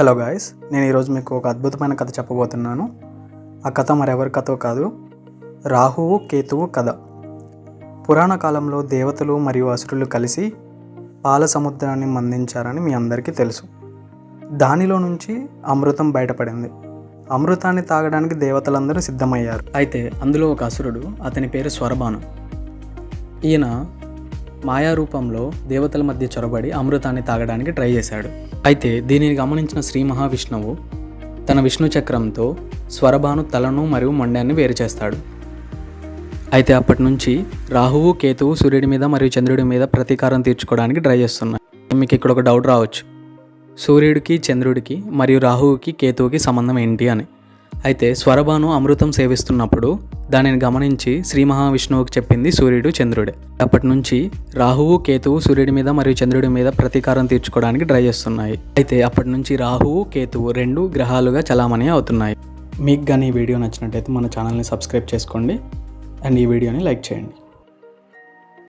Hello guys నేను ఈరోజు మీకు ఒక అద్భుతమైన కథ చెప్పబోతున్నాను. ఆ కథ మరెవరి కథో కాదు రాహువు కేతువు కథ. పురాణ కాలంలో దేవతలు మరియు అసురులు కలిసి పాల సముద్రాన్ని మందించారని మీ అందరికీ తెలుసు. దానిలో నుంచి అమృతం బయటపడింది. అమృతాన్ని తాగడానికి దేవతలందరూ సిద్ధమయ్యారు. అయితే అందులో ఒక అసురుడు అతని పేరు స్వరబాను ఈయన మాయా రూపంలో దేవతల మధ్య చొరబడి అమృతాన్ని తాగడానికి ట్రై చేశాడు. అయితే దీనిని గమనించిన శ్రీ మహావిష్ణువు తన విష్ణు చక్రంతో స్వరభాను తలను మరియు మొండాన్ని వేరు చేస్తాడు. అయితే అప్పటి నుంచి రాహువు కేతువు సూర్యుడి మీద మరియు చంద్రుడి మీద ప్రతీకారం తీర్చుకోవడానికి ట్రై చేస్తున్నాయి. మీకు ఇక్కడ ఒక డౌట్ రావచ్చు. సూర్యుడికి చంద్రుడికి మరియు రాహువుకి కేతువుకి సంబంధం ఏంటి అని. అయితే స్వరభాను అమృతం సేవిస్తున్నప్పుడు దానిని గమనించి శ్రీ మహావిష్ణువుకి చెప్పింది సూర్యుడు చంద్రుడే. అప్పటి నుంచి రాహువు కేతువు సూర్యుడి మీద మరియు చంద్రుడి మీద ప్రతీకారం తీర్చుకోవడానికి ట్రై చేస్తున్నాయి. అయితే అప్పటి నుంచి రాహువు కేతువు రెండు గ్రహాలుగా చలామణి అవుతున్నాయి. మీకు కానీ ఈ వీడియో నచ్చినట్టయితే మన ఛానల్ని సబ్స్క్రైబ్ చేసుకోండి. అండ్ ఈ వీడియోని లైక్ చేయండి.